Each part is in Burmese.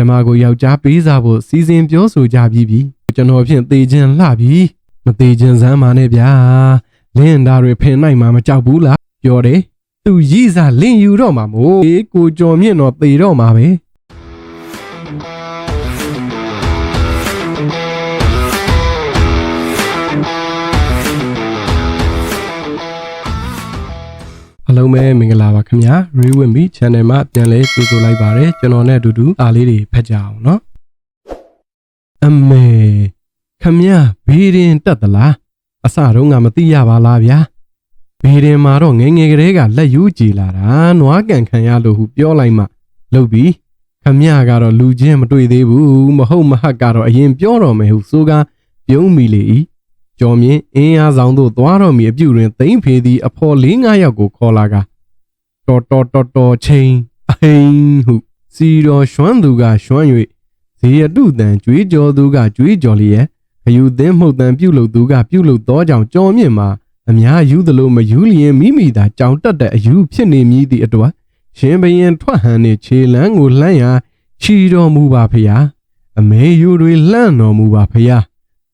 ကျမကိုယောက်ျားပေးစားဖို့စီစဉ်ပြောဆိုကြပြီးပြီကျွန်တော်ဖြင့်သေခြင်းလှပြီမသေးခြင်းစမ်းပါနဲ့ဗျာလင်းသားတွေဖင်နိုင်မှာမကြောက်ဘူးလားပြောတယ်သူရည်စားလင်းယူတော့မှာမို့အေးကိုကြော်မြင့်တော့သေတော့မှာပဲ လုံးပဲမင်္ဂလာပါခင်ဗျာ Read with me channel မှာပြန်လဲကြိုဆိုလိုက်ပါတယ်ကျွန်တော်နဲ့အတူတူအားလေးတွေဖတ်ကြအောင်เนาะအမေခမရဘေးရင်တက်သလားအစတော့ငါမသိရပါလားဗျာဘေးရင်မှာတော့ငယ်ငယ်ကလေးကလက်ယူကြည်လာတာနွားကန်ခံရလို့ဟုပြောလိုက်မှလုပ်ပြီးခမရကတော့လူချင်းမတွေ့သေးဘူးမဟုတ်မဟတ်ကတော့အရင်ပြောတော့မယ်ဟုဆိုကပြုံးမိလေ၏ ကျော်မြင့်အင်းအားဆောင်သို့သွားတော်မူအပြုတွင်သိမ့်ဖေသည်အဖော်၄၅ယောက်ကိုခေါ်လာကတော်တော်တော်တော်ချင်းအဟိန်ဟုစီတော်ရွှမ်းသူကရွှမ်း၍ဇေယတုတန်ကြွေးကြော်သူကကြွေးကြော်လျက်ခယူသင်းမှုတ်တန်ပြုတ်လို့သူကပြုတ်လို့သောကြောင့်ကြော်မြင့်မှာအများယူသလိုမယူလျင်မိမိသာကြောင်တက်တဲ့အယူဖြစ်နေမည်သည့်အတွက်ရှင်ဘရင်ထွက်ဟန်နှင့်ခြေလန်းကိုလှမ်းရာချီတော်မူပါဖျားအမေယူတွေလှမ်းတော်မူပါဖျား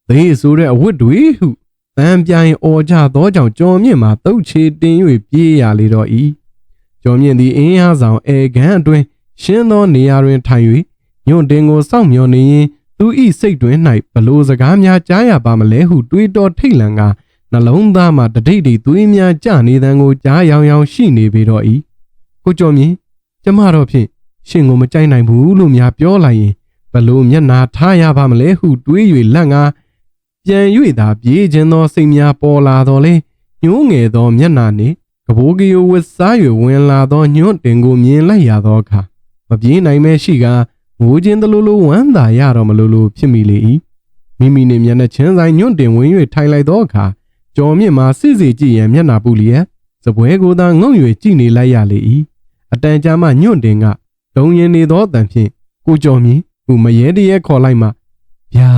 သေဆိုတဲ့အဝတ်တွေဟုတန်ပြိုင်အော်ကြသောကြောင့်ကြော်မြင့်မှာတုတ်ချေတင်၍ပြေးရလေတော့၏ကြော်မြင့်သည်အင်းအားဆောင်အေကန်းအတွင်းရှင်းသောနေရာတွင်ထိုင်၍ညွန့်တင်ကိုစောင့်မျှော်နေရင်သူ၏စိတ်တွင်၌ဘလို့စကားများကြားရပါမလဲဟုတွေးတောထိတ်လန့်ကနှလုံးသားမှတဒိတ်တွေသွေးများကြနေတန်ကိုကြားရောင်ရောင်ရှိနေပေတော့၏ကိုကျော်မြင့်ကျမတော့ဖြင့်ရှင်ကိုမကြိုက်နိုင်ဘူးလို့များပြောလိုက်ရင်ဘလို့မျက်နာထားရပါမလဲဟုတွေး၍လန့်ကား ပြန်၍သာပြေးခြင်းသောစိတ်များပေါ်လာတော်လဲညှိုးငယ်သောမျက်နာနှင့်ကဘိုးကီယိုဝစ်စား၍ဝင်လာသောညွန့်တင်ကိုမြင်လိုက်ရသောအခါမပြေးနိုင်မဲရှိကာငိုခြင်းတလူလူဝမ်းသာရတော့မလို့လို့ဖြစ်မိလေ၏မိမိနေမျက်နှာချင်းဆိုင်ညွန့်တင်ဝင်၍ထိုင်လိုက်သောအခါကြော်မြင့်မှာစစ်စီကြည့်ရန်မျက်နာပူလျက်စပွဲကိုသာငုံ၍ကြည့်နေလိုက်ရလေ၏အတန်ကြာမှညွန့်တင်ကဒုံရင်နေသောအတန်ဖြင့်ကိုကြော်မြင့်ဟူမရဲတရဲခေါ်လိုက်မှဗျာ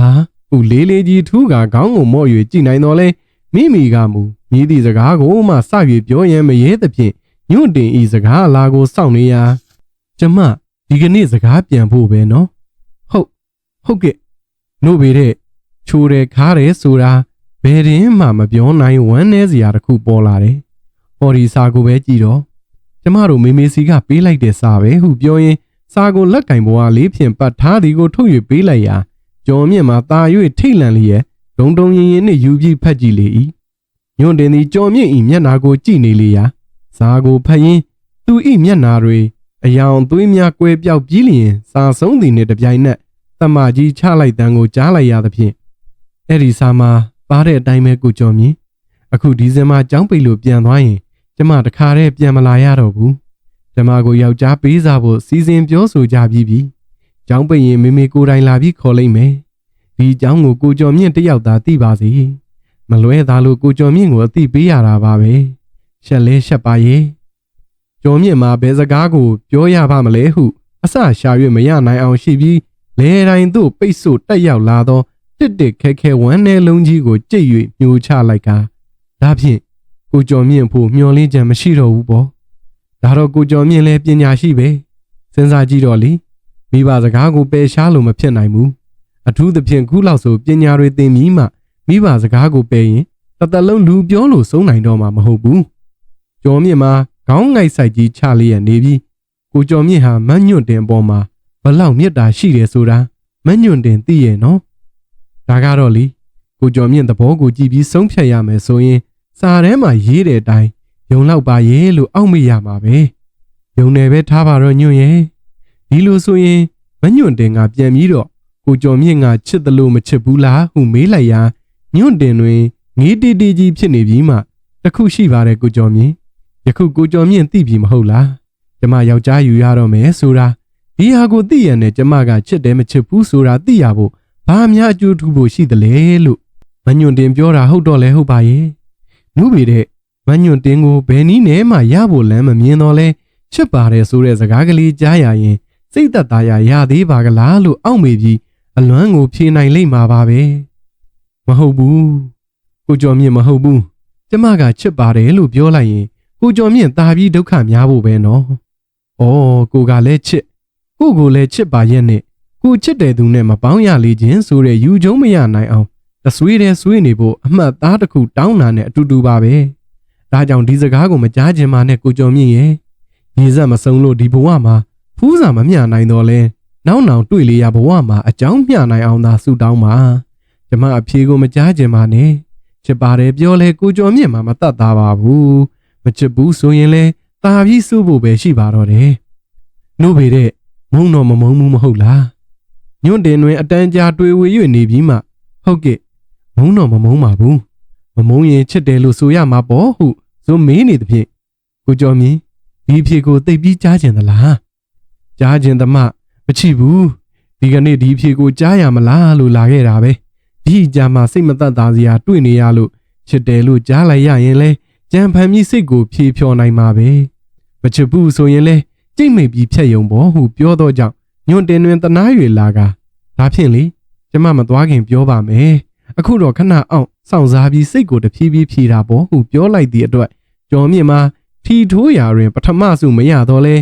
ဟူလေးလေးကြီးထူးကခေါင်းကိုမော့၍ကြည့်နိုင်တော်လဲမိမိကမူမြည်သည့်စကားကိုမှစ၍ပြောရန်မရဲသဖြင့်ညွန့်တင်ဤစကားအလားကိုစောင့်နေရာကျမဒီကနေ့စကားပြန်ဖို့ပဲနော်ဟုတ်ဟုတ်ကဲ့နို့ပေတဲ့ချိုးတယ်ခါတယ်ဆိုတာဘယ်ရင်မှမပြောနိုင်ဝမ်းနည်းစရာတစ်ခုပေါ်လာတယ်ဟော်ဒီစာကိုပဲကြည့်တော့ကျမတို့မေမေစီကပေးလိုက်တဲ့စာပဲဟုပြောရင်စာကိုလက်ကင်ပေါ်ကလေးဖြင့်ပတ်ထားသည်ကိုထုတ်၍ပေးလိုက်ရာ ကျော်မြင့်မှာตา၍ထိတ်လန့်လျက်ဒုံဒုံရင်ရင်နှင့်ယူပြီးဖတ်ကြည့်လေ၏ညွန့်တင်သည်ကျော်မြင့်၏မျက်နာကိုကြည့်နေလေရာစာကိုဖတ်ရင်းသူ၏မျက်နာတွေအယောင်သွေးများကွဲပြောက်ပြီးလျင်စာဆုံးသည်နှင့်တပြိုင်နက်တမကြီးချလိုက်တန်းကိုကြားလိုက်ရသဖြင့်အဲ့ဒီစာမှာပါတဲ့အတိုင်းပဲကိုကျော်မြင့်အခုဒီဇင်ဘာကျောင်းပိတ်လို့ပြန်သွားရင်ကျမတခါတည်းပြန်မလာရတော့ဘူးကျမကိုယောက်ျားပေးစားဖို့စီစဉ်ပြောဆိုကြပြီးပြီ ကျောင်းပိတ်ရင်မေမေကိုယ်တိုင်လာပြီးခေါ်လိုက်မယ်ဒီကျောင်းကိုကိုကျော်မြင့်တယောက်သာသိပါစေမလွဲသားလို့ကိုကျော်မြင့်ကိုအသိပေးရတာပါပဲရှက်လဲရှက်ပါရဲ့ကျော်မြင့်မှာဘယ်စကားကို ပြောရပါမလဲဟု အစရှာ၍မရနိုင်အောင်ရှိပြီးလဲတိုင်းသို့ပိတ်ဆို့တက်ရောက်လာသောတစ်တစ်ခဲခဲဝမ်းနယ်လုံးကြီးကိုကြိတ်၍ညှိုချလိုက်ကာဒါဖြင့်ကိုကျော်မြင့်ဖို့မျောလင်းချက်မရှိတော့ဘူးပေါ့ဒါတော့ကိုကျော်မြင့်လည်းပညာရှိပဲစဉ်းစားကြည့်တော့လေ မိဘစကားကိုပယ်ရှားလို့မဖြစ်နိုင်ဘူးအထူးသဖြင့်ခုလောက်ဆိုပညာတွေသင်ပြီးမှမိဘစကားကိုပယ်ရင်တစ်သက်လုံးလူပြောလို့ဆုံးနိုင်တော့မှာမဟုတ်ဘူးကျော်မြင့်မှာခေါင်းငိုက်ဆိုင်ကြီးချလျက်နေပြီးကိုကျော်မြင့်ဟာမညွန့်တင်ပေါ်မှာဘလောက်မြတ်တာရှိတယ်ဆိုတာမညွန့်တင်သိရဲ့နော်ဒါကတော့လေကိုကျော်မြင့်သဘောကိုကြည့်ပြီးဆုံးဖြတ်ရမယ်ဆိုရင်စာထဲမှာရေးတဲ့အတိုင်းယုံလောက်ပါရဲ့လို့အောက်မေ့ရမှာပဲယုံတယ်ပဲထားပါတော့ညွန့်ရဲ့ ဒီလိုဆိုရင်မညွန့်တင်ကပြန်ပြီးတော့ကိုကျော်မြင့်ကချစ်တယ်လို့မချစ်ဘူးလားဟုမေးလိုက်ရာညွန့်တင်တွင်ငေးတီတီကြီးဖြစ်နေပြီးမှတခုရှိပါတယ်ကိုကျော်မြင့်ယခုကိုကျော်မြင့်သိပြီမဟုတ်လားကျမယောက်ျားယူရတော့မယ်ဆိုတာဒီဟာကိုသိရတဲ့ကျမကချစ်တယ်မချစ်ဘူးဆိုတာသိရဖို့ဘာများအကျိုးထူဖို့ရှိသလဲလို့မညွန့်တင်ပြောတာဟုတ်တော့လဲဟုတ်ပါရဲ့နုပေတဲ့မညွန့်တင်ကိုဘယ်နည်းနဲ့မှရဖို့လမ်းမမြင်တော့လဲချစ်ပါတယ်ဆိုတဲ့စကားကလေးကြားရရင် စိတ်သက်သာရရသေးပါကလားလို့အောက်မေပြီးအလွမ်းကိုဖြေနိုင်လိမ့်မှာပါပဲမဟုတ်ဘူးကိုကျော်မြင့်မဟုတ်ဘူးကျမကချစ်ပါတယ်လို့ပြောလိုက်ရင်ကိုကျော်မြင့်ตาပြီးဒုက္ခများဖို့ပဲနော်။အော်ကိုကလည်းချစ်ကိုကိုလည်းချစ်ပါရဲ့နဲ့ကိုချစ်တဲ့သူနဲ့မပေါင်းရလေခြင်းဆိုတဲ့ယူကျုံမရနိုင်အောင်တဆွေးတဲ့ဆွေးနေဖို့အမှတ်သားတစ်ခုတောင်းတာနဲ့အတူတူပါပဲဒါကြောင့်ဒီစကားကိုမကြားခြင်းမာနဲ့ကိုကျော်မြင့်ရဲ့ရေစက်မစုံလို့ဒီဘဝမှာ ဖူးစာမမျှနိုင်တော့လဲနောက်နောင်တွေ့လေရဘဝမှာအကြောင်းမျှနိုင်အောင်သာဆုတောင်းပါကျမအဖြေကိုမကြားခြင်းမာနဲ့ချစ်ပါတယ်ပြောလဲကိုကျော်မြင့်မှာမတတ်သားပါဘူးမချစ်ဘူးဆိုရင်လဲตาပြီးစုဖို့ပဲရှိပါတော့တယ်နှုတ်ပေတဲ့မုံတော်မမုံမှုမဟုတ်လားညွန့်တင်တွင်အတန်းကြာတွေ့ဝေ၍နေပြီးမှဟုတ်ကဲ့မုံတော်မမုံပါဘူးမမုံရင်ချစ်တယ်လို့ဆိုရမှာပေါ့ဟုဆိုမေးနေသဖြင့်ကိုကျော်မြင့်ဒီအဖြေကိုသိပ်ပြီးကြားကျင်သလား ကြားကျင်သမှမချစ်ဘူးဒီကနေ့ဒီအဖြေကိုကြားရမလားလို့လာခဲ့တာပဲဒီအကြမှာစိတ်မသက်သာစရာတွေ့နေရလို့ချစ်တယ်လို့ကြားလိုက်ရရင်လဲကြံဖန်ပြီးစိတ်ကိုဖြေဖြော်နိုင်မှာပဲမချစ်ဘူးဆိုရင်လဲကြိတ်မိတ်ပြီးဖြတ်ယုံပေါ်ဟုပြောတော့ကြောင့်ညွန့်တင်တွင်တနာ၍လာကဒါဖြင့်လေကျမမသွားခင်ပြောပါမယ်အခုတော့ခဏအောင်စောင့်စားပြီးစိတ်ကိုတဖြည်းဖြည်းဖြေတာပေါ့ဟုပြောလိုက်သည့်အတွက်ကျော်မြင့်မှာထီထိုးရာတွင်ပထမစုမရတော့လဲ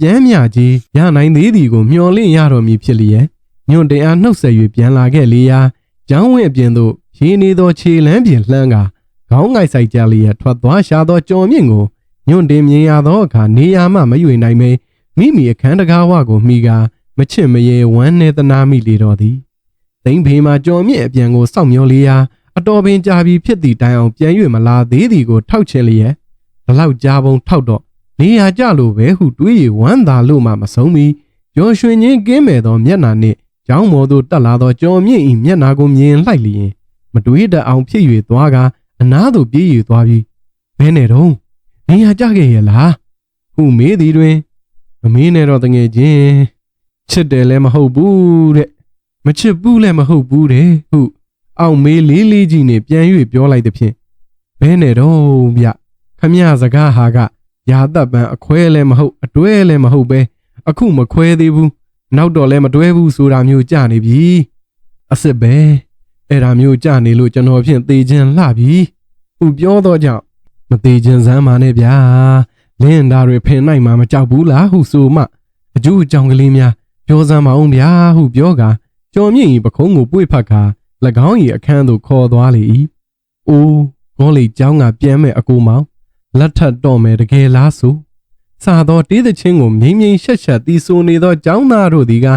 ပြန်မြကြီးရနိုင်သေးသည်ကိုမျှော်လင့်ရတော်မူဖြစ်လျက်ညွန့်တင်အားနှုတ်ဆက်၍ပြန်လာခဲ့လေရာကျောင်းဝင်းအပြင်သို့ရေနေသောခြေလမ်းပြင်လှမ်းကာခေါင်းငိုက်ဆိုင်ကြလျက်ထွက်သွားရှာသောကြော်မြင့်ကိုညွန့်တင်မြင်ရသောအခါနေရာမှမရွေနိုင်မေမိမိအခန်းတကားဝကိုမိကာမချစ်မရေဝမ်းနေသနာမိလေတော်သည်သိမ့်ဖေးမှာကြော်မြင့်အပြန်ကိုစောင့်မျောလေးရာအတော်ပင်ကြာပြီးဖြစ်သည့်တိုင်အောင်ပြန်၍မလာသေးသည်ကိုထောက်ချင်လျက်ဘလောက်ကြားပုံထောက်တော့ နေရာကြလို့ပဲဟုတွေးရဝမ်းသာလို့မှမဆုံးမီကျော်ရွှင်ချင်းကင်းမဲ့သောမျက်နာနှင့်ကျောင်းမော်သို့တက်လာသောကြော်မြင့်၏မျက်နာကိုမြင်လိုက်လျင်မတွေးတတ်အောင်ဖြစ်၍သွားကအနားသို့ပြေး၍သွားပြီးဘဲနဲ့တော့နေရာကြခဲ့ရဲ့လားဟုမေးသည်တွင်မမေးနဲ့တော့တငယ်ချင်းချစ်တယ်လည်းမဟုတ်ဘူးတဲ့မချစ်ဘူးလည်းမဟုတ်ဘူးတဲ့ဟုအောင်မေးလေးလေးကြီးနဲ့ပြန်၍ပြောလိုက်သဖြင့်ဘဲနဲ့တော့ဗျခမရစကားဟာက ရာသက်ပံအခွဲလည်းမဟုတ်အတွဲလည်းမဟုတ်ပဲအခုမခွဲသေးဘူးနောက်တော့လည်းမတွဲဘူးဆိုတာမျိုးကြနေပြီအစ်စ်ပဲအဲ့ဒါမျိုးကြနေလို့ကျွန်တော်ဖြင့်သေခြင်းလှပြီသူပြောတော့ကြောင့်မသေးခြင်းစမ်းပါနဲ့ဗျာလင်းဒါတွေဖင်နိုင်မှာမကြောက်ဘူးလားဟုဆိုမှအကျူးအကြောင်းကလေးများပြောစမ်းပါအောင်ဗျာဟုပြောကကျော်မြင့်ဤပခုံးကိုပွေဖတ်က၎င်း၏အခန်းသို့ခေါ်သွားလေ၏အိုးဂေါလိကျောင်းကပြန်မဲ့အကိုမောင် လက်ထပ်တော့မယ်တကယ်လားဆိုစာသောတေးသချင်းကိုမြိန်မြိန်ရှက်ရှက်တီးဆိုနေသောကျောင်းသားတို့သည်က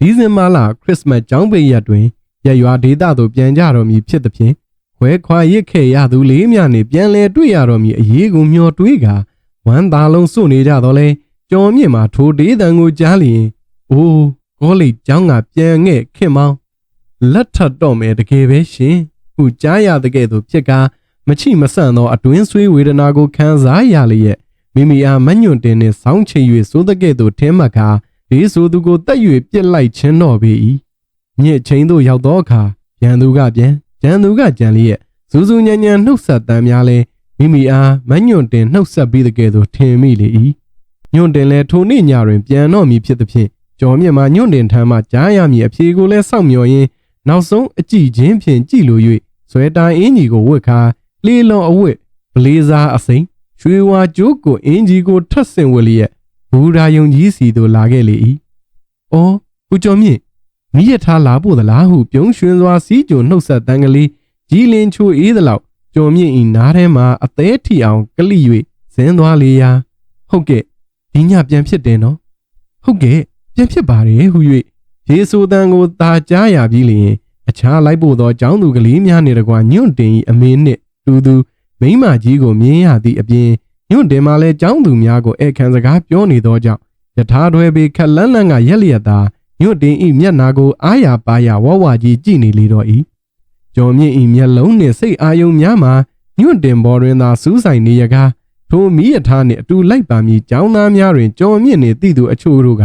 ဒီဇင်ဘာလခရစ်စမတ်ကျောင်းပိတ်ရက်တွင်ရက်ရွာဒေသသို့ပြန်ကြတော်မူဖြစ်သည်ဖြင့်ခွဲခွာရစ်ခဲ့ရသူလေးမြနှင့်ပြန်လည်တွေ့ရတော်မူအရေးကိုမျှော်တွေးကဝမ်းသာလုံးစွနေကြတော့လဲကြော်မြင့်မှာထိုဒေးတန်ကိုကြားလျင်အိုးကောလိကျောင်းကပြန်ငဲ့ခင်မောင်းလက်ထပ်တော့မယ်တကယ်ပဲရှင်ဟုကြားရတဲ့ကဲ့သို့ဖြစ်ကား မချိမဆန့်သောအတွင်းဆွေးဝေဒနာကိုခံစားရလျက်မိမိအားမညွန့်တင်နှင့်စောင်းချ၍စိုးတဲ့ကဲ့သို့ထင်းမှတ်ကာဒီဆိုသူကိုတက်၍ပြစ်လိုက်ခြင်းတော့ပေ၏ညစ်ချင်းသို့ရောက်သောအခါရန်သူကပြန်ကြံသူကကြံလျက်စူးစူးညံ့ညံ့နှုတ်ဆက်တမ်းများလဲမိမိအားမညွန့်တင်နှုတ်ဆက်ပြီးတဲ့ကဲ့သို့ထင်မိလေ၏ညွန့်တင်လဲထိုနေ့ညတွင်ပြန်တော့မည်ဖြစ်သဖြင့်ကျော်မြင့်မှာညွန့်တင်ထမ်းမှကြားရမည်အဖြေကိုလဲစောင့်မျှော်ရင်းနောက်ဆုံးအကြည့်ချင်းဖြင့်ကြည့်လို၍ဇွဲတိုင်အင်းကြီးကိုဝတ်ခါ လေလွန်အဝတ်ဘလေးစားအစိမ့်ရွှေဝါကျိုးကိုအင်းကြီးကိုထပ်ဆင်ဝလျက်ဘူရာယုံကြီးစီသို့လာခဲ့လေ၏။အော်ဦးကျော်မြင့်မိရထားလာဖို့သလားဟုပြုံးရွှင်စွာစီးကြုံနှုတ်ဆက်တန်းကလေးကြီးလင်းချိုအေးသလောက်ကျော်မြင့်ဤနားထဲမှာအသေးထီအောင်ကလိ၍ဇင်းသွားလေရာဟုတ်ကဲ့ဒီညပြန်ဖြစ်တယ်နော်ဟုတ်ကဲ့ပြန်ဖြစ်ပါတယ်ဟု၍ရေဆိုတန်ကိုသာကြားရပြီးလျင်အခြားလိုက်ဖို့သောကျောင်းသူကလေးများနေတကွာညွန့်တင်၏အမေနှင့် တူသူမိမကြီးကိုမြင်ရသည့်အပြင်ညွန့်တင်မှလည်းကျောင်းသူများကိုဧကန်စကားပြောနေသောကြောင့်ယထာတွဲပေခက်လန်းလန်းကရက်လျက်သာညွန့်တင်၏မျက်နာကိုအားရပါရဝဝကြီးကြည့်နေလေတော့၏ကျော်မြင့်၏မျက်လုံးနှင့်စိတ်အာယုံများမှာညွန့်တင်ပေါ်တွင်သာစူးဆိုင်နေရကားထိုမိယထာနှင့်အတူလိုက်ပါမည်ကျောင်းသားများတွင်ကျော်မြင့်နေသည့်သူအချို့တို့က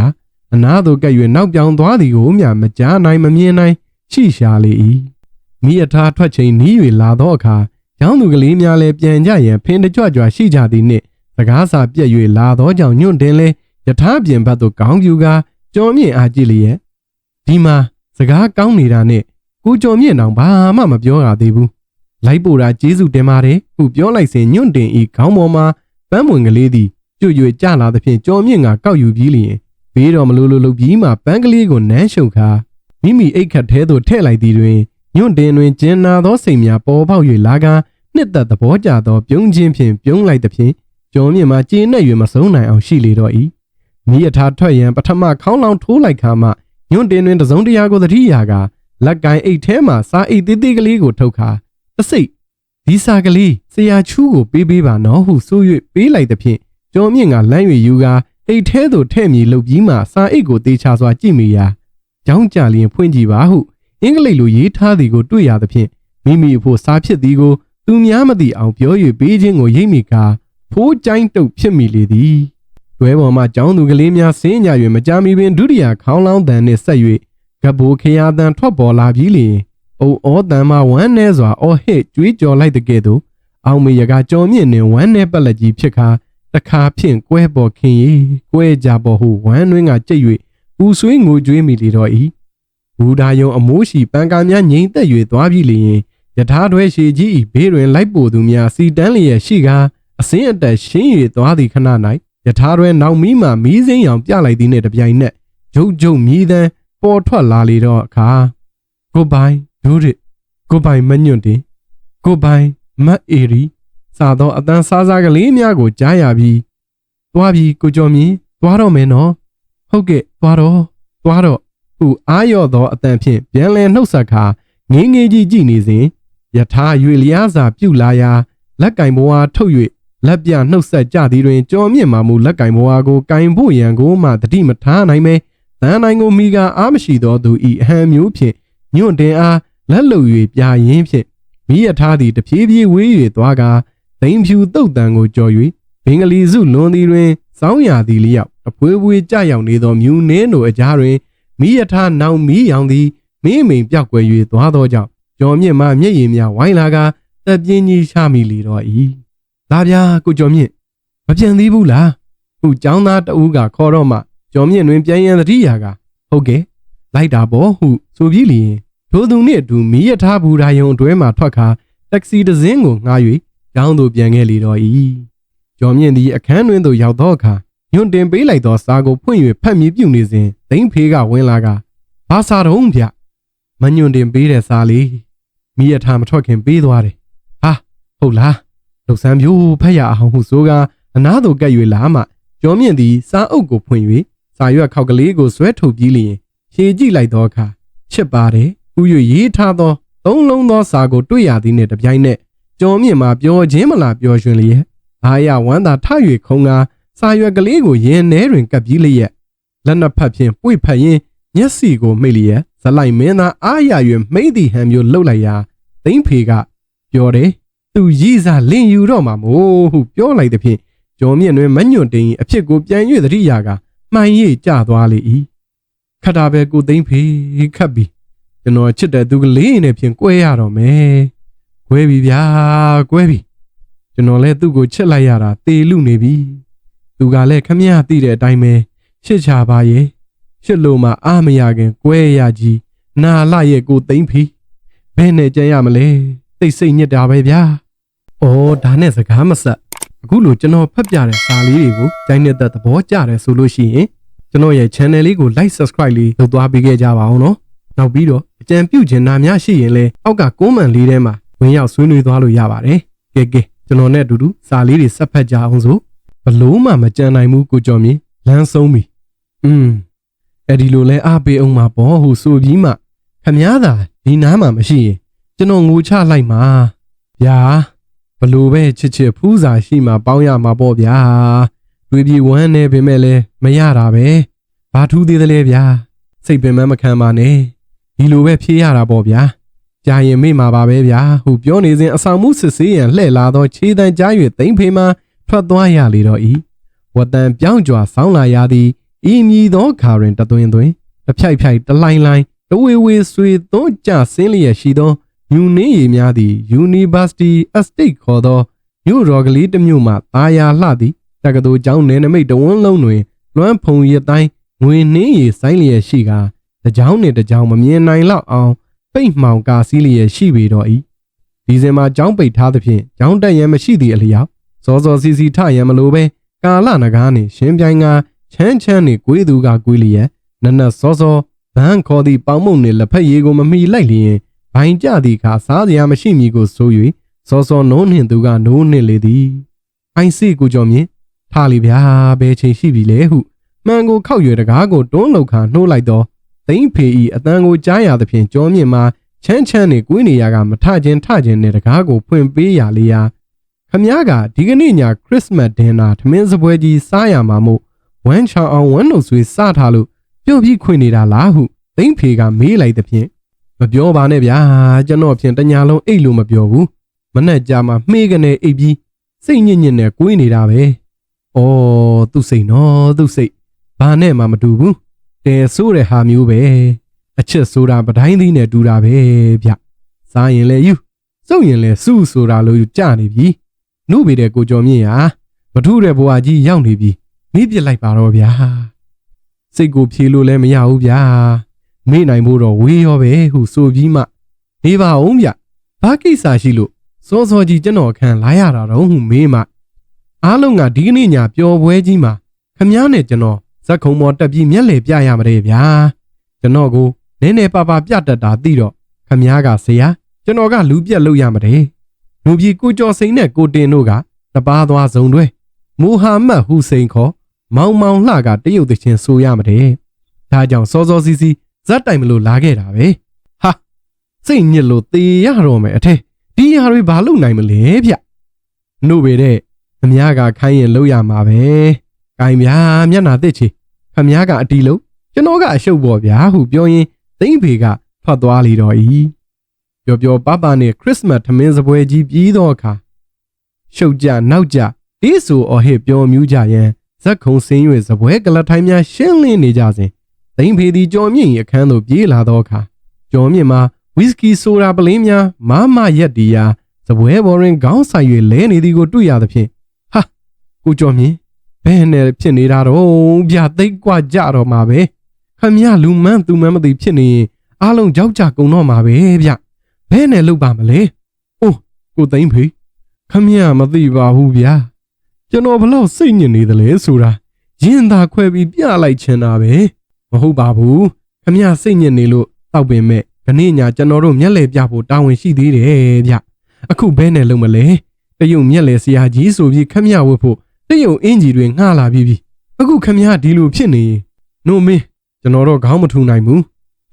အနာသို့ကပ်၍နောက်ပြောင်သွားသည်ကိုမျှမကြားနိုင်မမြင်နိုင်ရှိရှာလေ၏မိယထာထွက်ချိန်နီး၍လာသောအခါ ကျောင်းသူကလေးများလည်းပြန်ကြရန်ဖင်တကြွကြွရှိကြသည်နှင့်စကားစာပြက်၍လာသောကြောင့်ညွန့်တင်လဲယထာပြင်ဘက်သို့ကောင်းပြူကာကြော်မြင့်အားကြည့်လျက်ဒီမှာစကားကောင်းနေတာနဲ့ကိုကြော်မြင့်တောင်ဘာမှမပြောရသေးဘူးလိုက်ပို့တာကျေးဇူးတင်ပါတယ်ဟုပြောလိုက်စဉ်ညွန့်တင်ဤခေါင်းပေါ်မှာပန်းမွင်ကလေးသည်ကျွတ်၍ကြလာသဖြင့်ကြော်မြင့်ကကောက်ယူပြီးလျင်ဘေးတော်မလို့လို့လုပ်ပြီးမှပန်းကလေးကိုနမ်းရှုပ်ခါမိမိအိတ်ခတ်ထဲသို့ထည့်လိုက်သည်တွင်ညွန့်တင်တွင်ကျင်းနာသောစိတ်များပေါ်ပေါက်၍လာကာ နှစ်သက်သဘောကျသောပြုံးခြင်းဖြင့်ပြုံးလိုက်သဖြင့်ကျော်မြင့်မှာကျေနပ်၍မဆုံးနိုင်အောင်ရှိလေတော့၏မိအထာထွက်ရန်ပထမခေါင်းလောင်ထိုးလိုက်ခါမှညွန့်တင်တွင်တစုံတရာကိုသတိရကာလက်ကင်အိတ်ထဲမှစားအိတ်သေးသေးကလေးကိုထုတ်ခါအစိတ်ဒီစာကလေးဆရာချူးကိုပေးပေးပါနော်ဟုဆို၍ပေးလိုက်သဖြင့်ကျော်မြင့်ကလမ်း၍ယူကာအိတ်ထဲသို့ထဲ့မြေလှုပ်ပြီးမှစာအိတ်ကိုတေချာစွာကြည့်မိရာကြောင်းကြလျင်ဖွင့်ကြည့်ပါဟုအင်္ဂလိပ်လိုရေးထားသည်ကိုတွေ့ရသဖြင့်မိမိအဖို့စာဖြစ်သည်ကို သူများမသိအောင်ပြော၍ပေးခြင်းကိုရိပ်မိကာဖိုးကျိုင်းတုပ်ဖြစ်မိလေသည်တွဲပေါ်မှကျောင်းသူကလေးများဆင်းကြ၍မကြမီပင်ဒုတိယခေါင်းလောင်းတန်နှင့်ဆက်၍ကဘိုခရာတန်ထွက်ပေါ်လာပြီးလျင်အုံဩတန်မှဝမ်းနေစွာအော်ဟစ်ကြွေးကြော်လိုက်တဲ့ကဲ့သို့အောင်မေရကကြော်မြင့်နှင့်ဝမ်းနေပက်လက်ကြီးဖြစ်ခါတခါဖြင့်ကွဲပေါ်ခင်၏ကွဲကြပေါ်ဟုဝမ်းတွင်းကကြိတ်၍ပူဆွေးငိုကြွေးမိလေတော့၏ဘူဒါယုံအမိုးရှိပန်ကာများငိမ့်သက်၍သွားပြီးလျင် ယထာတွဲရှိကြီး၏ဘေးတွင်လိုက်ပို့သူများစီတန်းလျက်ရှိကာအစင်းအတက်ရှင်း၍သွားသည့်ခဏ၌ယထာတွဲနောက်မီးမှမီးစင်းရောင်ပြလိုက်သည်နှင့်တပြိုင်နက်ဂျုတ်ဂျုတ်မြည်သံပေါ်ထွက်လာလေတော့အခါကိုပိုင်ဒိုးရစ်ကိုပိုင်မညွန့်တင်ကိုပိုင်မတ်အေရီစာသောအတန်းစားစားကလေးများကိုကြားရပြီးသွားပြီးကိုကျော်မြင့်သွားတော့မယ်နော်ဟုတ်ကဲ့သွားတော့သွားတော့ဟုအာရော့သောအတန်ဖြင့်ပြန်လည်နှုတ်ဆက်ခါငင်းငယ်ကြီးကြည့်နေစဉ် ယထာရွေလျားစာပြုတ်လာရာလက်ကင်ဘဝါထုတ်၍လက်ပြနှုတ်ဆက်ကြသည်တွင်ကြော်မြင့်မှမူလက်ကင်ဘဝါကိုကင်ဖို့ရန်ကိုမှတတိမထားနိုင်မဲတန်နိုင်ကိုမိကအားမရှိသောသူဤအဟံမျိုးဖြင့်ညွန့်တင်အားလက်လုံ၍ပြရင်းဖြင့်မိရထားသည်တဖြည်းဖြည်းဝေး၍သွားကာဒိန်ဖြူတုတ်တန်ကိုကြော်၍ဘင်္ဂလီစုလွန်သည်တွင်စောင်းရသည်လျောက်အဖွေးဖွေးကြရောက်နေသောမြူနှင်းတို့အကြားတွင်မိရထားနောင်မီးရောင်သည်မင်းမိန်ပြောက်ွယ်၍သွားသောကြောင့် ကျော်မြင့်မှမျက်ရည်များဝိုင်းလာကာတက်ပြင်းကြီးချမိလေတော့၏လာဗျာကိုကျော်မြင့်မပြန်သေးဘူးလားခုចောင်းသားတဦးကခေါ်တော့မှကျော်မြင့်တွင်ပြန်ရန်သတိရာကဟုတ်ကဲ့လိုက်တာပေါ့ဟုဆိုပြီးလျင်ထိုသူနှင့်အတူမီးရထားဘူရာယုံအတွဲမှထွက်ခါတက္ကစီတစ်စင်းကိုငှား၍ကျောင်းသို့ပြန်ခဲ့လေတော့၏ကျော်မြင့်သည်အခန်းတွင်သို့ရောက်သောအခါညွန့်တင်ပေးလိုက်သောစာကိုဖွင့်၍ဖတ်မြည်ပြုနေစဉ်ဒိမ့်ဖေးကဝင်လာကဘာစာတုံးဗျမညွန့်တင်ပေးတဲ့စာလေး မိရထားမထွက်ခင်ပေးသွားတယ်ဟာဟုတ်လားလှုပ်ဆန်းပြိုးဖက်ရအောင်ဟုဆိုကအနားသို့ကပ်၍လာမှကျော်မြင့်သည်စာအုပ်ကိုဖွင့်၍စာရွက်ခောက်ကလေးကိုဆွဲထုတ်ပြီးလျင်ဖြေကြည့်လိုက်သောအခါချစ်ပါတယ်ဥ၍ရေးထားသောသုံးလုံးသောစာကိုတွေ့ရသည်နှင့်တပြိုင်နက်ကျော်မြင့်မှာပျော်ခြင်းမလားပျော်ရွှင်လျက်ဘာရဝမ်းသာထ၍ခုံကားစာရွက်ကလေးကိုရင်ထဲတွင်ကပ်ပြီးလျက်လက်နှစ်ဖက်ဖြင့်ပွေဖက်ရင်း မျက်စီကိုမိတ်လျက်ဇလိုက်မင်းသားအားရ၍မိတ်သည်ဟန်မျိုးလှုပ်လိုက်ရာသိမ့်ဖေကပြောတယ်သူရည်စားလင်ယူတော့မှာမို့ဟုပြောလိုက်သည်ဖြင့်ကျော်မြင့်တွင်မညွန့်တင်အဖြစ်ကိုပြန်၍သတိရကမှန်ရိပ်ကျသွားလေ၏ခတ်တာပဲကိုသိမ့်ဖေခတ်ပြီကျွန်တော်ချစ်တဲ့သူကလေးနဲ့ဖြင့်꿰ရတော့မယ်꿰ပြီဗျာ꿰ပြီကျွန်တော်လည်းသူ့ကိုချစ်လိုက်ရတာတေလူနေပြီသူကလည်းခမရသိတဲ့အတိုင်းပဲရှစ်ချပါရဲ့ ရှစ်လို့မှအာမရခင်꿰ရကြီးနာလရဲ့ကိုသိမ့်ဖီဘယ်နဲ့ကြံရမလဲသိစိတ်ညစ်တာပဲဗျာ။အော်ဒါနဲ့စကားမဆက်အခုလိုကျွန်တော်ဖတ်ပြတဲ့စာလေးတွေကိုကြိုင်းနေတဲ့သဘောကျတယ်ဆိုလို့ရှိရင်ကျွန်တော်ရဲ့ channel လေးကို like subscribe လေးလုပ်သွားပေးခဲ့ကြပါအောင်နော်။နောက်ပြီးတော့အကြံပြုချင်တာများရှိရင်လည်းအောက်က comment လေးထဲမှာဝင်ရောက်ဆွေးနွေးသွားလို့ရပါတယ်။ကဲကဲကျွန်တော်နဲ့အတူတူစာလေးတွေဆက်ဖတ်ကြအောင်ဆိုဘလို့မှမကြံနိုင်ဘူးကိုကျော်မြင့်လမ်းဆုံးပြီ။อืม အဲ့ဒီလိုလဲအားပေးအောင်မှာပေါ့ဟုဆိုပြီးမှခမားသာဒီနားမှာမရှိရင်ကျွန်တော်ငိုချလိုက်မှာဗျာဘလို့ပဲချစ်ချစ်ဖူးစာရှိမှပေါင်းရမှာပေါ့ဗျာတွေးပြီးဝမ်းနေပေမဲ့လဲမရတာပဲဘာထူးသေးသလဲဗျာစိတ်ပင်မမခံပါနဲ့ဒီလိုပဲဖြေရတာပေါ့ဗျာကြာရင်မေ့မှာပါပဲဗျာဟုပြောနေစဉ်အဆောင်မှုစစ်ဆေးရန်လှည့်လာသောခြေတံကြား၍သိမ့်ဖေမှထွက်သွားရလေတော့၏ဝတန်ပြောင်းကြွာဆောင်းလာရသည် ဤမြည်သောခါတွင်တသွင်းသွင်းတစ်ဖြိုက်ဖြိုက်တလိုင်းလိုင်းတဝေဝေဆွေသွန်းကြဆင်းလျက်ရှိသောယူနင်းရည်များသည် University Estate ခေါ်သောမြို့တော်ကလေးတစ်မြို့မှတာယာလှသည့်တက္ကသိုလ်ကျောင်းနယ်နိမိတ်တဝန်းလုံးတွင်လွမ်းဖုံရတိုင်းငွေနှင်းရည်ဆိုင်လျက်ရှိကာတကြောင်နှင့်တကြောင်မမြင်နိုင်လောက်အောင်ပိတ်မှောင်ကာစည်းလျက်ရှိပေတော့၏ဒီဇင်မှာကျောင်းပိတ်ထားသဖြင့်ကျောင်းတက်ရန်မရှိသည့်အလျောက်စောစောစီစီထရန်မလိုပဲကာလနဂါးနှင့်ရှင်ပြိုင်ကာ ချမ်းချမ်းနေကွေးသူကကွေးလျက်နက်နက်စောစောဗန်းခေါ်သည့်ပေါင်မုံနှင့်လက်ဖက်ရည်ကိုမမီလိုက်လျင်ဘိုင်ကြသည့်အခါစားစရာမရှိမီကိုဆို၍စောစောနိုးနှင့်သူကနိုးနှင့်လေသည်အိုင်စီကိုကြောင့်မြင်ထားလေဗျာဘယ်ချိန်ရှိပြီလဲဟုမှန်ကိုခောက်ရွယ်တကားကိုတွန်းလောက်ခါနှိုးလိုက်တော့သိမ့်ဖေဤအတန်ကိုကြားရသဖြင့်ကြောမြင့်မှာချမ်းချမ်းနေကွေးနေရကမထခြင်းထခြင်းနဲ့တကားကိုဖွင့်ပေးရလေရာခမည်းကဒီကနေ့ညခရစ်စမတ်ဒင်နာထမင်းစပွဲကြီးစားရမှာမို့ ဝမ်းချောင်းအောင်ဝမ်းနှုတ်ဆွေးစားထားလို့ပြုတ်ပြီးခွင့်နေတာလားဟုသိမ့်ဖေကမေးလိုက်သဖြင့်မပြောပါနဲ့ဗျာကျွန်တော်ဖြင့်တညာလုံးအိတ်လို့မပြောဘူးမနဲ့ကြာမှမှေးကနေအိတ်ပြီးစိတ်ညစ်ညစ်နဲ့ကွေးနေတာပဲ။အော်သူ့စိတ်နော်သူ့စိတ်ဘာနဲ့မှမတူဘူး။တဲဆိုးတဲ့ဟာမျိုးပဲ။အချစ်ဆိုတာပတိုင်းသီးနဲ့တူတာပဲဗျ။စားရင်လဲယူစုပ်ရင်လဲစုဆိုတာလို့ကြနေပြီ။နှုတ်ပေတဲ့ကိုကျော်မြင့်ဟာမထူးတဲ့ဘဝကြီးရောက်နေပြီ။ မိပြစ်လိုက်ပါတော့ဗျာ။စိတ်ကိုဖြေလို့လည်းမရဘူးဗျာ။မေ့နိုင်ဖို့တော့ဝေးရောပဲဟုဆိုပြီးမှနေပါအောင်ဗျ။ဘာကိစ္စရှိလို့စောစောကြီးကျွန်တော်ခံလာရတာတော့ဟုမေးမှအားလုံးကဒီကနေ့ညပျော်ပွဲကြီးမှာခမားနဲ့ကျွန်တော်ဇက်ခုံပေါ်တက်ပြီးမျက်လေပြရမှာတဲ့ဗျာကျွန်တော်ကိုနည်းနည်းပါပါပြတတ်တာသိတော့ခမားကဆရာကျွန်တော်ကလူပြက်လို့ရမှာတဲ့လူကြီးကိုကျော်စိန်နဲ့ကိုတင်တို့ကတပားသွားစုံတွဲမူဟာမတ်ဟူစိန်ခေါ် မောင်မောင်လှကတရုတ်သချင်းဆိုရမှာတဲ့ဒါကြောင့်စောစောစီးစီးဇက်တိုင်မလို့လာခဲ့တာပဲဟာစိတ်ညစ်လို့တေရတော့မယ်အထက်ဒီဟာတွေဘာလုပ်နိုင်မလဲဗျနှုတ်ပေတဲ့အများကခိုင်းရင်လုပ်ရမှာပဲ။ကိုင်ဗျာမျက်နာတစ်ချီခမည်းကအတီလို့ကျွန်တော်ကအရှုပ်ပေါ်ဗျာဟုပြောရင်သိမ့်ဖေကထွက်သွားလေတော့၏။ပျော်ပျော်ပပနဲ့ခရစ်စမတ်ထမင်းစပွဲကြီးပြီးသောအခါရှုပ်ကြနောက်ကြတေးဆူအော်ဟစ်ပျော်မြူးကြရန် ဇက်ခုံစင်း၍စပွဲကလထိုင်းများရှင်းလင်းနေကြစဉ်သိမ့်ဖေသည်ကြော်မြင့်၏အခန်းသို့ပြေးလာသောအခါကြော်မြင့်မှာဝီစကီဆိုဒါပလင်းများမမရက်တီယာစပွဲပေါ်တွင်ခေါင်းဆိုင်၍လဲနေသည်ကိုတွေ့ရသဖြင့်ဟာကိုကျော်မြင့်ဘယ်နဲ့ဖြစ်နေတာတော့ဗျာသိတ်กว่าကြတော့မှာပဲခမရလူမန်းသူမန်းမသိဖြစ်နေရင်အားလုံးကြောက်ကြကုန်တော့မှာပဲဗျဘယ်နဲ့လုပ်ပါမလဲအိုးကိုသိမ့်ဖေခမရမသိပါဘူးဗျာ ကျွန်တော်ဘလောက်စိတ်ညစ်နေသလဲဆိုတာရင်သာခွဲပြီးပြလိုက်ချင်တာပဲမဟုတ်ပါဘူးခမရစိတ်ညစ်နေလို့တောက်ပင်မဲ့ခနေ့ညကျွန်တော်တို့မျက်လဲပြဖို့တာဝန်ရှိသေးတယ်ဗျအခုဘဲနဲ့လုံးမလဲတရုတ်မျက်လဲဆရာကြီးဆိုပြီးခမရဝတ်ဖို့တရုတ်အင်ကြီးတွေငှားလာပြီးပြီအခုခမရဒီလိုဖြစ်နေရင်နို့မင်းကျွန်တော်တော့ခေါင်းမထူနိုင်ဘူး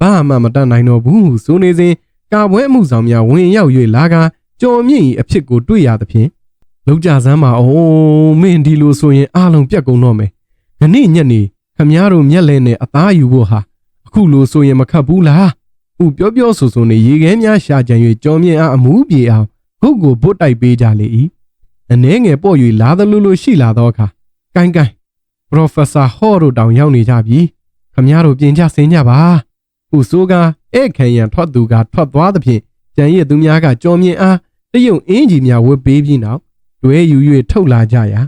ဘာမှမတတ်နိုင်တော့ဘူးဆိုနေစဉ်ကာပွဲအမှုဆောင်များဝင်ရောက်၍လာကကြော်မြင့်၏အဖြစ်ကိုတွေ့ရသဖြင့် လောက်ကြစမ်းပါအောင်မင်းဒီလိုဆိုရင်အားလုံးပြတ်ကုန်တော့မယ်ခနေ့ညနေခမရတို့မျက်လဲနဲ့အသားယူဖို့ဟာအခုလိုဆိုရင်မခတ်ဘူးလားဥပြောပြောဆိုဆိုနေရေခဲများရှာကြံ၍ကြောမြင့်အားအမှုပြေအောင်ဂုတ်ကိုဘုတ်တိုက်ပေးကြလေ၏အနှဲငယ်ပေါ့၍လာသလိုလိုရှိလာသောအခါကိုင်းကိုင်းပရိုဖက်ဆာဟော့တို့တောင်ရောက်နေကြပြီခမည်းတော်ပြင်ကြဆင်းကြပါဥဆိုးကဧခံရန်ထွက်သူကထွက်သွားသဖြင့်ကြံရည်သူများကကြောမြင့်အားတရုတ်အင်းကြီးများဝတ်ပေးပြီးနောက် တွဲယူ၍ထုတ်လာကြရာ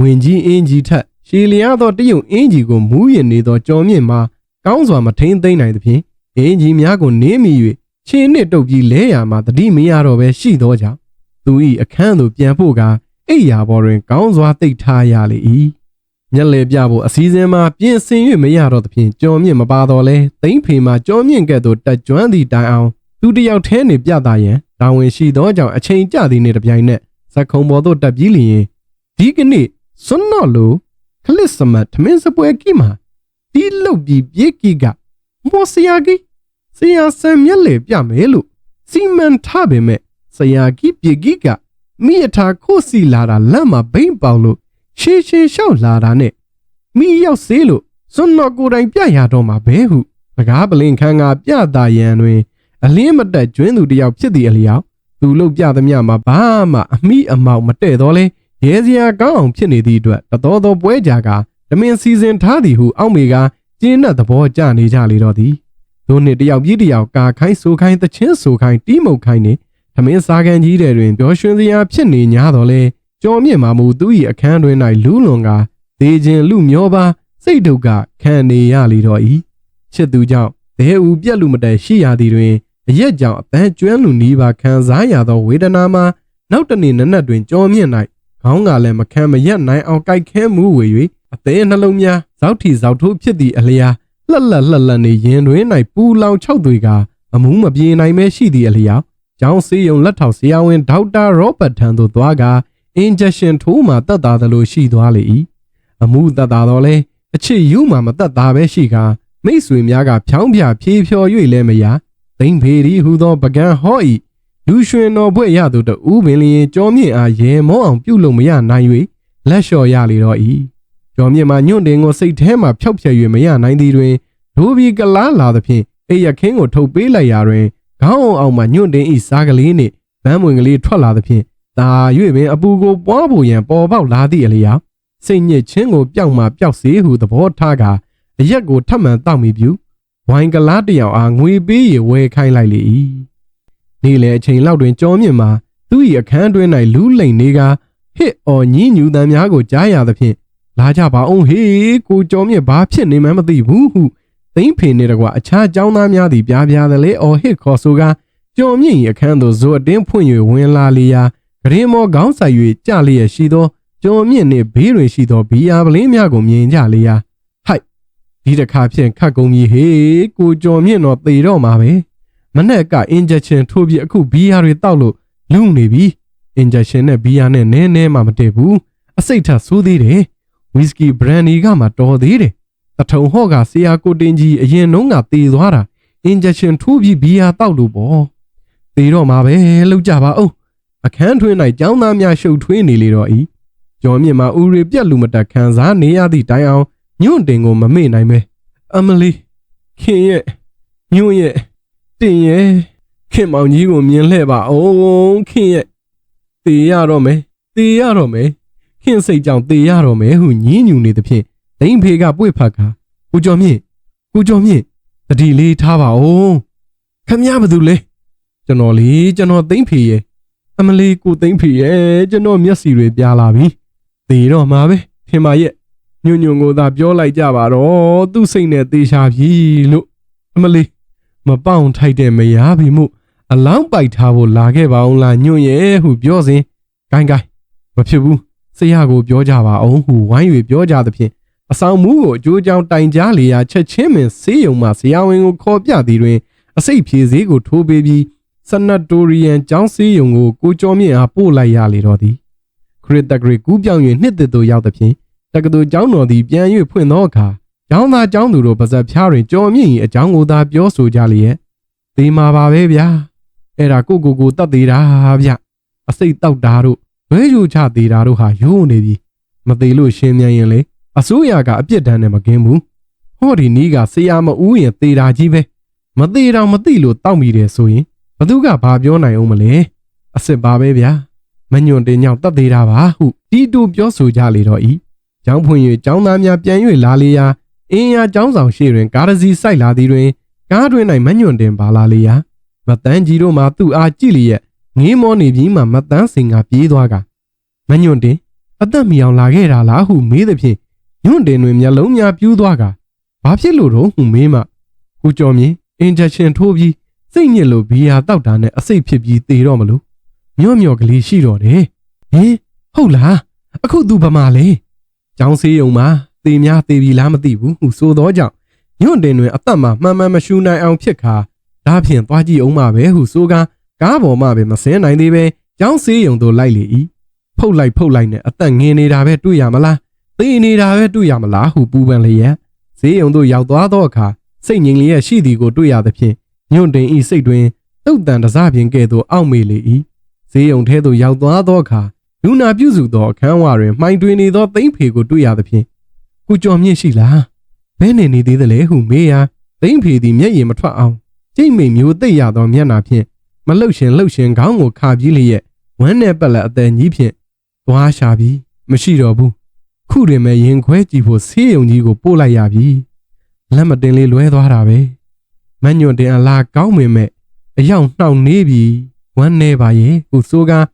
ဝင်ကြီးအင်းကြီးထက်ရှည်လျားသောတရုတ်အင်းကြီးကိုမူးရင်နေသောကြောမြင့်မှာကောင်းစွာမထိန်သိမ့်နိုင်သဖြင့်အင်းကြီးများကိုနင်းမိ၍ခြေနှင့်တုပ်ပြီးလဲရမှာတတိမရတော့ပဲရှိသောကြောင့်သူ၏အခန်းသို့ပြန်ဖို့ကအိယာဘော်တွင် ကောင်းစွာတိတ်ထားရလေ၏မျက်လေပြဖို့အစည်းအဝေးမှာပြင်ဆင်၍မရတော့သဖြင့်ကြော်မြင့်မပါတော့လဲသိမ့်ဖေမှာကြော်မြင့်ကဲ့သို့တက်ကျွမ်းသည့်တိုင်အောင်သူတယောက်ထဲနေပြတာရန်တာဝန်ရှိသောကြောင့်အချိန်ကျသည်နှင့်တပြိုင်နက် ဇက်ခုံပေါ်သို့တက်ပြီးလျင်ဒီကနေ့စွန်းတော့လို့ခလစ်စမတ်ထမင်းစပွဲကြီးမှာဒီလုတ်ပြီးပြေးကြီးကမော်စယာကြီးဆရာဆန်မျက်လေပြမယ်လို့စီမံထားပေမဲ့ဆရာကြီးပြေကြီးကမိယထာခိုးစီလာတာလမ်းမှာဘိမ့်ပေါင်လို့ရှေးရှေးလျှောက်လာတာနဲ့မိရောက်စေးလို့စွန်းတော်ကိုယ်တိုင်ပြရတော့မှာဘဲဟုစကားပလင်ခန်းကပြတာရန်တွင် အလင်းမတက်ကျွင်းသူတယောက်ဖြစ်သည့်အလျောက် သူလုတ်ပြသမျှမှာဘာမှအမိအမောက်မတဲ့တော့လဲရဲစရာကောင်းအောင်ဖြစ်နေသည့်အတွက်တတော်တော်ပွဲကြကတမင်စီစဉ်ထားသည်ဟုအောက်မေကကျင်းတဲ့သဘောကျနေကြလေတော့သည်တို့နှစ်တယောက်ပြီးတယောက်ကာခိုင်းဆိုခိုင်းတချင်းဆိုခိုင်းတီးမုတ်ခိုင်းနေသမင်းစားကန်ကြီးတဲ့တွင်ပျော်ရွှင်စရာဖြစ်နေ냐တော့လဲကြော်မြင့်မှာမူသူ၏အခန်းတွင်၌လူးလွန်ကဒေခြင်းလူမျောပါစိတ်ဒုက္ခခံနေရလေတော့၏ချစ်သူကြောင့်ဒဲဦးပြက်လူမတဲရှိရသည်တွင် အရက်ကြောင့်အပန်းကျွမ်းလူနီးပါခံစားရသောဝေဒနာမှာနောက်တနေ့နနက်တွင်ကြော်မြင့်၌ခေါင်းကလည်းမခံမရက်နိုင်အောင်ကြိုက်ခဲမှုဝေ၍အသေးနှလုံးများဇောက်ထီဇောက်ထိုးဖြစ်သည့်အလျာလှက်လက်လှက်လက်နေရင်တွင်၌ပူလောင်၆တွေကအမှုမပြေနိုင်မဲရှိသည့်အလျာကျောင်းစေးရုံလက်ထောက်ဆရာဝန်ဒေါက်တာရောဘတ်ထံသို့သွားကအင်ဂျက်ရှင်ထိုးမှတက်တာသလိုရှိသွားလေ၏အမှုတက်တာတော့လဲအချစ်ယူမှမတက်တာပဲရှိကာမိတ်ဆွေများကဖြောင်းပြဖြေးဖြော်၍လဲမရ သိမ့်ဖေရီဟူသောပကံဟော၏လူရွှင်တော်ဘွဲ့ရသူတူပင်လျင်ကြောမြင့်အားရေမောအောင်ပြုတ်လို့မရနိုင်၍လက်လျှော်ရလေတော့၏ကြောမြင့်မှာညွန့်တင်ကိုစိတ်ထဲမှဖျောက်ဖျက်၍မရနိုင်သည်တွင်ဒိုဘီကလားလာသဖြင့်အိယခင်းကိုထုတ်ပေးလိုက်ရာတွင်ခေါင်းအောင်မှညွန့်တင်ဤစားကလေးနှင့်ဗန်းမွင်ကလေးထွက်လာသဖြင့်ဒါ၍ပင်အပူကိုပွားဖို့ရန်ပေါ်ပေါက်လာသည့်အလျောက်စိတ်ညစ်ချင်းကိုပျောက်မှပျောက်စေဟုသဘောထားကာအရက်ကိုထပ်မံတောက်မိပြု ဝိုင်ကလားတစ်ယောက်အားငွေပေးရဝယ်ခိုင်းလိုက်လေ၏နေ့လေအချိန်လောက်တွင်ကြောမြင့်မှာသူ၏အခန်းတွင်၌လူးလိန်နေကဟစ်အော်ညင်းညူတမ်းများကိုကြားရသဖြင့်လာကြပါအောင်ဟေးကိုကြောမြင့်ဘာဖြစ်နေမှန်းမသိဘူးဟုသိမ့်ဖေနေတကွာအခြားเจ้าသားများသည်ပြားပြားသလဲအော်ဟစ်ခေါ်ဆိုကာကြောမြင့်၏အခန်းသို့ဇိုအတင်းဖွင့်၍ဝင်လာလျာဂရင်မောခေါင်းဆိုင်၍ကြလျက်ရှိသောကြောမြင့်နှင့်ဘေးတွင်ရှိသောဘီယာပလင်းများကိုမြင်ကြလျာဟိုက် ဒီတစ်ခါဖြင့်ခတ်ကုန်ပြီဟေးကိုကြောမြင့်တော့သေတော့မှာပဲမနေ့ကအင်ဂျက်ရှင်ထိုးပြီးအခုဘီယာတွေတောက်လို့လူနေပြီအင်ဂျက်ရှင်နဲ့ဘီယာနဲ့နည်းနည်းမှမတည့်ဘူးအစိတ်ထဆိုးသေးတယ်ဝီစကီဘရန်ဒီကမှတော်သေးတယ်တထုံဟော့ကဆရာကိုတင်ကြီးအရင်နှုံးကတေသွားတာအင်ဂျက်ရှင်ထိုးပြီးဘီယာတောက်လို့ပေါ့သေတော့မှာပဲလောက်ကြပါအောင်အခန်းထွင်း၌ကျောင်းသားများရှုပ်ထွေးနေလေတော့ဤကျော်မြင့်မှာဦးရီပြက်လူမတက်ခံစားနေရသည့်တိုင်အောင် ညွန့်တင်ကိုမမေ့နိုင်ပဲအမလီခင်ရဲ့ညွန့်ရဲ့တင်ရဲ့ခင်မောင်ကြီးကိုမြင်လှဲ့ပါအောင်ခင်ရဲ့တေရတော့မယ်တေရတော့မယ်ခင်စိတ်ကြောင့်တေရတော့မယ်ဟုညင်းညူနေသဖြင့်ဒိန်ဖေကပွေ့ဖတ်ကာကိုကျော်မြင့်ကိုကျော်မြင့်တတိလေးထားပါဦးခမရဘာတူလဲကျွန်တော်လေကျွန်တော်သိမ့်ဖေရဲ့အမလီကိုသိမ့်ဖေရဲ့ကျွန်တော်မျက်စီတွေပြာလာပြီသေတော့မှာပဲထင်ပါရဲ့ ညွညွကိုသာပြောလိုက်ကြပါတော့သူ့စိတ်နဲ့သေချာပြီလို့အမလီမပေါအောင်ထိုက်တဲ့မယားပြီမို့အလောင်းပိုက်ထားဖို့လာခဲ့ပါအောင်လားညွန့်ရဲ့ဟုပြောစဉ်ဂိုင်းဂိုင်းမဖြစ်ဘူးဆရာကိုပြောကြပါအောင်ဟုဝိုင်း၍ပြောကြသဖြင့်အဆောင်မူးကိုအကျိုးကြောင့်တိုင်ကြားလေရာချက်ချင်းပင်ဆေးရုံမှဆရာဝန်ကိုခေါ်ပြသည်တွင်အစိတ်ဖြေစည်းကိုထိုးပေးပြီးဆနတ်တိုရီယန်ကျောင်းဆေးရုံကိုကိုကျော်မြင့်အားပို့လိုက်ရလေတော့သည်ခရစ်တဂရီကူးပြောင်း၍နှစ်သက်သို့ရောက်သဖြင့် တက္ကသိုလ်ကျောင်းတော်သည်ပြန်၍ဖွင့်သောအခါကျောင်းသားကျောင်းသူတို့ပါဇက်ဖျားတွင်ကျော်မြင့်၏အကြောင်းကိုသာပြောဆိုကြလျက်သေမာပါပဲဗျာအဲ့ဒါကိုကိုကိုတတ်သေးတာဗျအစိတ်တောက်တာတို့ဘဲယူချသေးတာတို့ဟာယိုးနေပြီမသေးလို့ရှင်းမြန်ရင်လေအစိုးရကအပြစ်ဒဏ်နဲ့မကင်းဘူးဟောဒီနီးကဆရာမဦးရင်သေတာကြီးပဲမသေးတော့မသိလို့တောက်မိတယ်ဆိုရင်ဘသူကဘာပြောနိုင်အောင်မလဲအစ်စ်ပါပဲဗျာမညွန့်တင်ညောင်တတ်သေးတာပါဟုတီတူပြောဆိုကြလေတော့ဤ ကျောင်းဖွင့်၍ကျောင်းသားများပြန်၍လာလေရာအင်းယာကျောင်းဆောင်ရှိတွင်ကားတစ်စီးစိုက်လာသည်တွင်ကားတွင်၌မညွန့်တင်ပါလာလေရာမတန်းကြီးတို့မှသူ့အားကြည့်လျက်ငေးမောနေပြီးမှမတန်းစင်ကပြေးသွားကမညွန့်တင်အသက်မီအောင်လာခဲ့တာလားဟုမေးသည်ဖြင့်ညွန့်တင်တွင်မျက်လုံးများပြူးသွားကဘာဖြစ်လို့တော့ဟုမေးမှကိုကျော်မြင်အင်ဂျက်ရှင်ထိုးပြီးစိတ်ညစ်လို့ဘီယာတောက်တာနဲ့အစိတ်ဖြစ်ပြီးသေတော့မလို့ညော့မြော့ကလေးရှိတော့တယ်ဟင်ဟုတ်လားအခုသူဗမာလေ ကျောင်းဆေးရုံမှာသေများသေပြီလားမသိဘူးဟုဆိုတော့ကြောင့်ညွန့်တင်တွင်အသက်မှမှန်မှန်မရှူနိုင်အောင်ဖြစ်ခါဒါဖြင့်သွားကြည့်အောင်ပါပဲဟုဆိုကားကားပေါ်မှပဲမစင်းနိုင်သေးပဲကျောင်းဆေးရုံသို့လိုက်လေ၏ဖုတ်လိုက်ဖုတ်လိုက်နဲ့အသက်ငင်နေတာပဲတွေ့ရမလားသေနေတာပဲတွေ့ရမလားဟုပူပန်လျက်ဈေးရုံသို့ရောက်သွားသောအခါစိတ်ငြိမ်လျက်ရှိသည်ကိုတွေ့ရသဖြင့်ညွန့်တင်ဤစိတ်တွင်တုတ်တန်တစားပြင်ကဲ့သို့အောက်မေ့လေ၏ဈေးရုံထဲသို့ရောက်သွားသောအခါ လူနာပြုစုသောအခန်းဝတွင်မှိုင်တွင်နေသောသိမ့်ဖေကိုတွေ့ရသဖြင့်ကုကြော်မြင့်ရှိလားဘဲနေနေသေးသလဲဟုမေးရာသိမ့်ဖေသည်မျက်ရည်မထွက်အောင်ကြိတ်မိန်မျိုးသိပ်ရသောမျက်နှာဖြင့်မလှုပ်ရှင်လှုပ်ရှင်ခေါင်းကိုခါပြီးလျက်ဝမ်းနဲ့ပက်လက်အသည်ကြီးဖြင့်သွားရှာပြီးမရှိတော့ဘူးခုတွင်မဲ့ရင်ခွဲကြည့်ဖို့ဆေးရုံကြီးကိုပို့လိုက်ရပြီလက်မတင်လေးလွဲသွားတာပဲမညွန့်တင်အလားကောင်းမင်မဲ့အယောင်နှောက်နေပြီဝမ်းနေပါရဲ့ဟုဆိုကား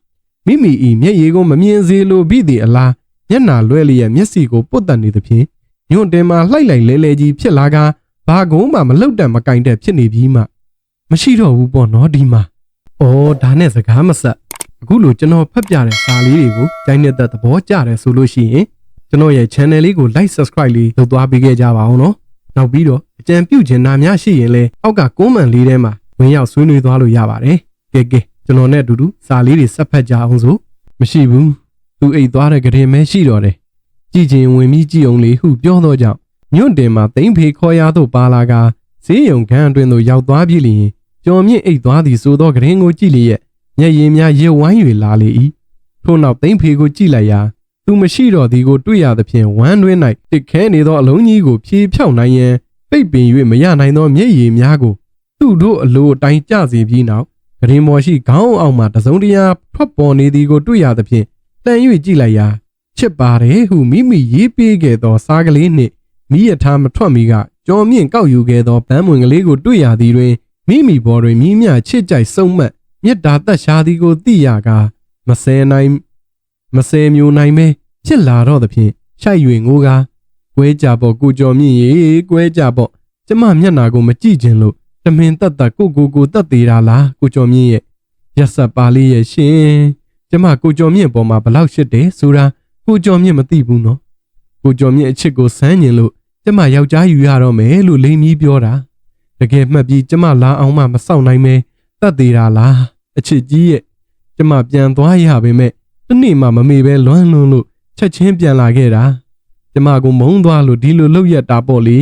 မိမိဤမျက်ရည်ကိုမမြင်စေလိုပြီးသည့်အလားမျက်နာလွဲလျက်မျက်စိကိုပုတ်တက်နေသဖြင့်ညွန့်တင်မှလှိုက်လိုက်လဲလဲကြီးဖြစ်လာကဘာကုန်းမှမလှုပ်တတ်မကင်တဲ့ဖြစ်နေပြီးမှမရှိတော့ဘူးပေါ့နော်ဒီမှာ။အော်ဒါနဲ့စကားမဆက်အခုလိုကျွန်တော်ဖတ်ပြတဲ့စာလေးတွေကိုကြိုင်းနေတဲ့သဘောကျတယ်ဆိုလို့ရှိရင်ကျကျွန်တော်ရဲ့ channel လေးကို like subscribe လေးလုပ်သွားပေးခဲ့ကြပါအောင်နော်နောက်ပြီးတော့အကြံပြုချင်တာများရှိရင်လည်းအောက်က comment လေးထဲမှာဝင်ရောက်ဆွေးနွေးသွားလို့ရပါတယ်ကဲကဲ ကျွန်တော်နဲ့အတူတူစာလေးတွေဆက်ဖက်ကြအောင်ဆိုမရှိဘူးသူအိတ်သွားတဲ့ကလေးမဲရှိတော့တယ်ကြည်ချင်းဝင်ပြီးကြည်အောင်လေးဟုပြောတော့ကြောင့်ညွန့်တင်မှာသိမ့်ဖေခေါ်ရသို့ပါလာကဈေးရုံခန်းအတွင်းသို့ရောက်သွားပြီလျင်ကျော်မြင့်အိတ်သွားသည်ဆိုသောကရင်ကိုကြည့်လျက်ညက်ရည်များရေဝိုင်း၍လာလေ၏ထို့နောက်သိမ့်ဖေကိုကြည့်လိုက်ရာသူမရှိတော့သည်ကိုတွေ့ရသဖြင့်ဝမ်းတွင်း၌တစ်ခဲနေသောအလုံးကြီးကိုဖြေဖြောက်နိုင်ရန်ပိတ်ပင်၍မရနိုင်သောမျက်ရည်များကိုသူ့တို့အလိုအတိုင်းကျစေပြီးနောက် ဂရင်မော်ရှိခေါင်းအောင်မှတစုံတရာထွက်ပေါ်နေသည်ကိုတွေ့ရသဖြင့်တန်၍ကြည့်လိုက်ရာချစ်ပါတယ်ဟုမိမိရေးပေးခဲ့သောစားကလေးနှင့်မိရထားမထွက်မီကကြော်မြင့်ကောက်ယူခဲ့သောပန်းမွင်ကလေးကိုတွေ့ရသည်တွင်မိမိဘော်တွင်မိမြချစ်ကြိုက်ဆုံးမတ်မေတ္တာသက်ရှားသည်ကိုသိရကာမဆဲနိုင်မစဲမျိုးနိုင်မဲဖြစ်လာတော့သဖြင့်ရှိုက်၍ငိုကားကွဲကြပေါ့ကိုကြော်မြင့်ရေကွဲကြပေါ့ကျမမျက်နာကိုမကြည့်ခြင်းလို့ တမင်တက်တက်ကိုကိုကိုတက်သေးတာလားကိုကြော်မြင့်ရဲ့ရက်ဆက်ပါလေးရဲ့ရှင်ကျမကိုကြော်မြင့်ပေါ်မှာဘလောက်ရှစ်တယ်ဆိုတာကိုကြော်မြင့်မသိဘူးနော်ကိုကြော်မြင့်အချစ်ကိုစမ်းကျင်လို့ကျမယောက်ျားယူရတော့မယ်လို့လိန်မီးပြောတာတကယ်မှတ်ပြီးကျမလာအောင်မှမစောင့်နိုင်မဲတက်သေးတာလားအချစ်ကြီးရဲ့ကျမပြန်သွားရပါမယ်တနေ့မှမမေပဲလွမ်းလွန်းလို့ချက်ချင်းပြန်လာခဲ့တာကျမကမုန်းသွားလို့ဒီလိုလောက်ရတာပေါ့လေ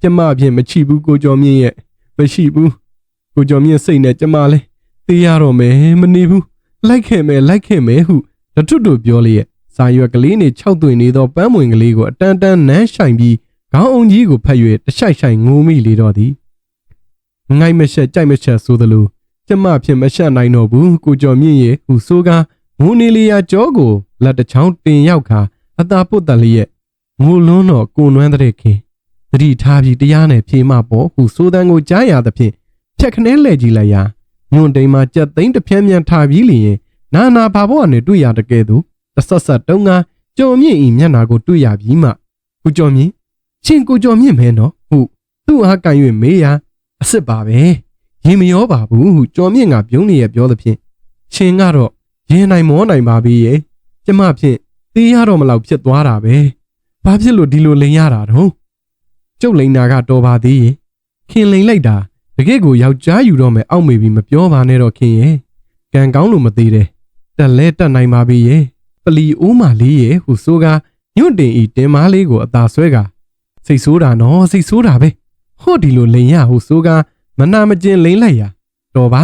ကျမအပြင်မချီဘူးကိုကျော်မြင့်ရဲ့ မရှိဘူးကိုကျော်မြင့်စိတ်နဲ့ကျမလဲတေးရတော့မယ်မနေဘူးလိုက်ခဲ့မယ်လိုက်ခဲ့မယ်ဟုတထွတ်တို့ပြောလျက်စာရွက်ကလေးနဲ့ခြောက်သွင်းနေသောပန်းမွင်ကလေးကိုအတန်တန်နမ်းဆိုင်ပြီးခေါင်းအုံကြီးကိုဖက်၍တရှိုက်ရှိုက်ငိုမိလေတော့သည်ငိုက်မရှက်ကြိုက်မရှက်ဆိုသလိုကျမဖြင့်မရှက်နိုင်တော့ဘူးကိုကျော်မြင့်ရဲ့ဟူဆိုကားငိုနေလျာကြောကိုလက်တစ်ချောင်းတင်ရောက်ခါအသာပုတ်တန်လျက်ငိုလွန်းတော့ကိုနွမ်းတဲ့ခင် တတိထားပြီးတရားနဲ့ဖြေမပေါ်ဟုဆိုတန်းကိုကြားရသဖြင့်ဖြက်ခနဲလှည့်ကြည့်လိုက်ရာညွန်တိမ်မှာကြက်သိန်းတစ်ပြန်းပြန်ထားပြီးလျင်နာနာဘာဘောကနေတွေ့ရတကယ်သူတဆက်ဆက်တုံးကကြော်မြင့်ဤမျက်နာကိုတွေ့ရပြီးမှကိုကြော်မြင့်ရှင်ကိုကြော်မြင့်မဲနော်ဟုသူ့အားကန်၍မေးရာအစ်စ်ပါပဲရင်မရောပါဘူးဟုကြော်မြင့်ကပြုံးနေရပြောသဖြင့်ရှင်ကတော့ရင်နိုင်မောနိုင်ပါပြီရဲ့ကျမဖြင့်တေးရတော့မလောက်ဖြစ်သွားတာပဲဘာဖြစ်လို့ဒီလိုလိန်ရတာတော့ ကျုပ်လိန်တာကတော်ပါသေးရဲ့ခင်လိန်လိုက်တာတကယ့်ကိုယောက်ျားယူတော့မယ်အောက်မေပြီးမပြောပါနဲ့တော့ခင်ရဲ့ကံကောင်းလို့မသေးတယ်တက်လဲတက်နိုင်ပါပြီရဲ့ပလီအိုးမလေးရဲ့ဟူဆိုကညွန့်တင်ဤတင်မားလေးကိုအသာဆွဲကစိတ်ဆိုးတာနော်စိတ်ဆိုးတာပဲဟော့ဒီလိုလိန်ရဟူဆိုကမနာမကျင်လိန်လိုက်ရာတော်ပါ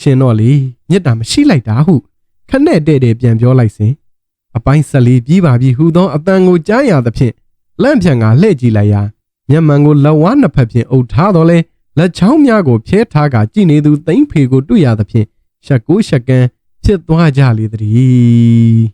ရှင်တော့လေမြစ်တာမရှိလိုက်တာဟုခနဲ့တဲ့တဲ့ပြန်ပြောလိုက်စဉ်အပိုင်းဆက်လေးပြီးပါပြီဟူသောအတန်ကိုကြားရသဖြင့်လန့်ဖြန့်ကလှည့်ကြည့်လိုက်ရာ မျက်မှန်ကိုလက်ဝါးနှစ်ဖက်ဖြင့်အုပ်ထားတော့လဲလက်ချောင်းများကိုဖျဲထားကကြည်နေသူသိမ့်ဖေကိုတွေ့ရသဖြင့်ရှက်ကိုရှက်ကန်းဖြစ်သွားကြလေသည်